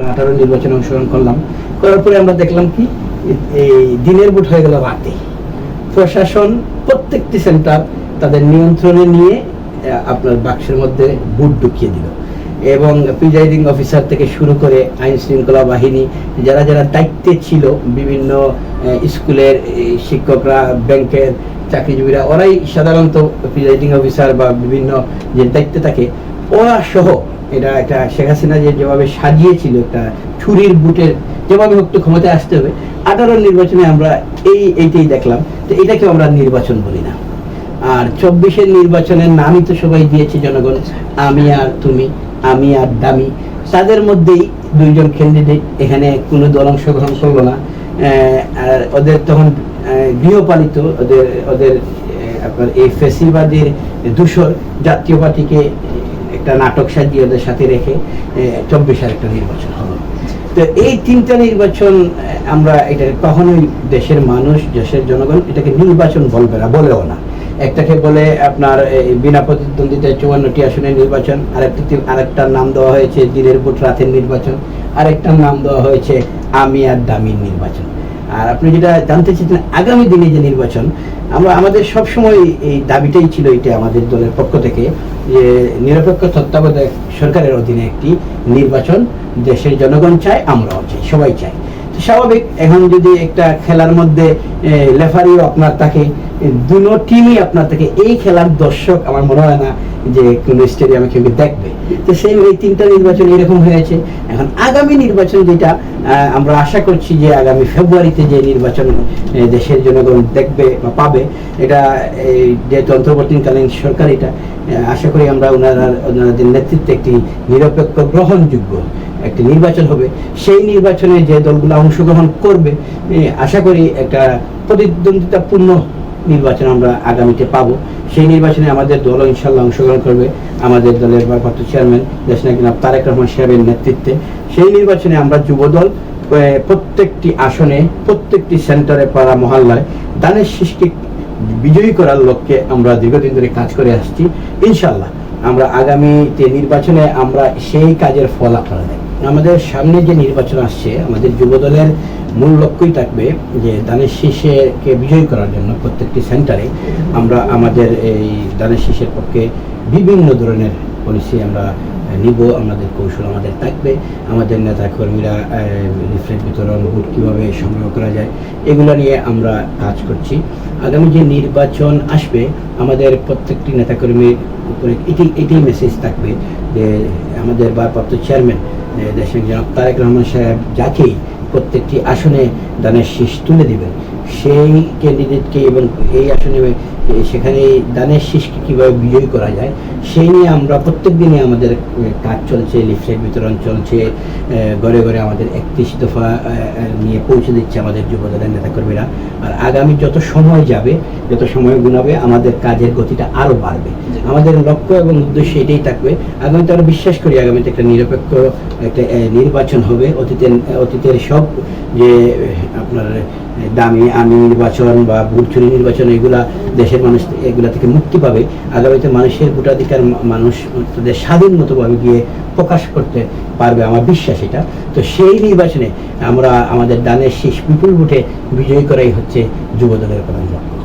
আঠারো নির্বাচনে অংশগ্রহণ করলাম। করার পরে আমরা দেখলাম কি, এই দিনের ভোট হয়ে গেল রাতে। প্রশাসন প্রত্যেকটি সেন্টার তাদের নিয়ন্ত্রণে নিয়ে আপনার বাক্সের মধ্যে বুট ঢুকিয়ে দিল। এবং প্রিজাইডিং অফিসার থেকে শুরু করে আইন শৃঙ্খলা বাহিনী, যারা যারা দায়িত্বে ছিল, বিভিন্ন স্কুলের শিক্ষকরা, ব্যাংকের চাকরিজীবীরা, ওরাই সাধারণত প্রিজাইডিং অফিসার বা বিভিন্ন যে দায়িত্বে থাকে ওরা সহ এটা একটা শেখ হাসিনা যে যেভাবে সাজিয়েছিল একটা ছুরির বুটের যেভাবে হোক তো ক্ষমতায় আসতে হবে, আঠারো নির্বাচনে আমরা এই, এইটাই দেখলাম। তো এটাকেও আমরা নির্বাচন বলি না। আর চব্বিশের নির্বাচনের নামই তো সবাই দিয়েছে জনগণ, আমি আর তুমি, আমি আর দামি। তাদের মধ্যেই দুইজন ক্যান্ডিডেট এখানে কোনো দল অংশগ্রহণ করল না। আর ওদের তখন গৃহপালিত, ওদের ওদের আপনার এই ফেসিবাদের দূষর জাতীয় পার্টিকে একটা নাটক সাজিয়ে ওদের সাথে রেখে চব্বিশের একটা নির্বাচন হলো তো এই তিনটা নির্বাচন আমরা এটা কখনোই দেশের মানুষ, দেশের জনগণ এটাকে নির্বাচন বলবে না, বলেও না। একটাকে বলে আপনার বিনা প্রতিদ্বন্দ্বিতায় চুয়ান্নটি আসনের নির্বাচন, আরেকটি আরেকটার নাম দেওয়া হয়েছে দিনের ভোট রাতের নির্বাচন, আরেকটার নাম দেওয়া হয়েছে আমি আর দামির নির্বাচন। আর আপনি যেটা জানতে চেয়েছেন আগামী দিনে যে নির্বাচন, আমরা, আমাদের সবসময় এই দাবিটাই ছিল এটা আমাদের দলের পক্ষ থেকে যে নিরপেক্ষ তত্ত্বাবধায়ক সরকারের অধীনে একটি নির্বাচন দেশের জনগণ চায় আমরাও চাই সবাই চাই। স্বাভাবিক। এখন যদি একটা খেলার মধ্যে লেফারিও আপনার থাকে দুটো টিমই আপনার থাকে এই খেলার দর্শক, আমার মনে হয় না যে কোন স্টেডিয়ামে কেউ দেখবে। তো সেই এই তিনটা নির্বাচন এরকম হয়েছে। এখন আগামী নির্বাচন যেটা আমরা আশা করছি যে আগামী ফেব্রুয়ারিতে যে নির্বাচন দেশের জনগণ দেখবে বা পাবে, এটা যেহেতু অন্তর্বর্তীকালীন সরকার এটা আশা করি আমরা ওনারা, ওনাদের নেতৃত্বে একটি নিরপেক্ষ, গ্রহণযোগ্য একটি নির্বাচন হবে, সেই নির্বাচনে যে দলগুলো অংশগ্রহণ করবে আশা করি একটা প্রতিদ্বন্দ্বিতাপূর্ণ নির্বাচন আমরা আগামীতে পাব। সেই নির্বাচনে আমাদের দল ইনশাল্লাহ অংশগ্রহণ করবে। আমাদের দলের ভারপ্রাপ্ত চেয়ারম্যান দেশনায়ক জনাব তারেক রহমান সাহেবের নেতৃত্বে। সেই নির্বাচনে আমরা যুবদল প্রত্যেকটি আসনে, প্রত্যেকটি সেন্টারে পাড়া মহল্লায় দানের সৃষ্টি বিজয়ী করার লক্ষ্যে আমরা দীর্ঘদিন ধরে কাজ করে আসছি। ইনশাল্লাহ আমরা আগামীতে নির্বাচনে আমরা সেই কাজের ফল আপনারা আমাদের সামনে যে নির্বাচন আসছে, আমাদের যুবদলের মূল লক্ষ্যই থাকবে যে দানের শীষেকে বিজয়ী করার জন্য প্রত্যেকটি সেন্টারে আমরা আমাদের এই দানের শীষের পক্ষে বিভিন্ন ধরনের পলিসি আমরা নিব, আমাদের কৌশল আমাদের থাকবে, আমাদের নেতা কর্মীরা লিফলেট বিতরণ, ভোট কীভাবে সংগ্রহ করা যায়, এগুলো নিয়ে আমরা কাজ করছি। আগামী যে নির্বাচন আসবে, আমাদের প্রত্যেকটি নেতাকর্মীর উপরে এটি এটি মেসেজ থাকবে যে আমাদের ভারপ্রাপ্ত চেয়ারম্যান দেশের জনাব তারেক রহমান সাহেব যাকেই প্রত্যেকটি আসনে দানের শীষ তুলে দিবেন সেই ক্যান্ডিডেটকে এবং এই আসনে সেখানে দানের শীষকে কীভাবে বিজয়ী করা যায়, সেই নিয়ে আমরা প্রত্যেক দিনই আমাদের কাজ চলছে, লিফলেট বিতরণ চলছে ঘরে ঘরে আমাদের একত্রিশ দফা নিয়ে পৌঁছে দিচ্ছে আমাদের যুবদলের নেতাকর্মীরা। আর আগামী যত সময় যাবে, যত সময় গুনাবে, আমাদের কাজের গতিটা আরও বাড়বে। আমাদের লক্ষ্য এবং উদ্দেশ্য এটাই থাকবে। আগামীতে আমরা বিশ্বাস করি আগামীতে একটা নিরপেক্ষ একটা নির্বাচন হবে। অতীতের অতীতের সব যে, আপনার দামি, আমি নির্বাচন বা ভোট চুরি নির্বাচন, এগুলা দেশের মানুষ এগুলা থেকে মুক্তি পাবে। আগামীতে মানুষের ভোটাধিকার মানুষ তাদের স্বাধীন মতোভাবে গিয়ে প্রকাশ করতে পারবে আমার বিশ্বাস এটা। তো সেই নির্বাচনে আমরা আমাদের দানের শেষ বিপুল ভোটে বিজয়ী করাই হচ্ছে যুবদলের প্রধান লক্ষ্য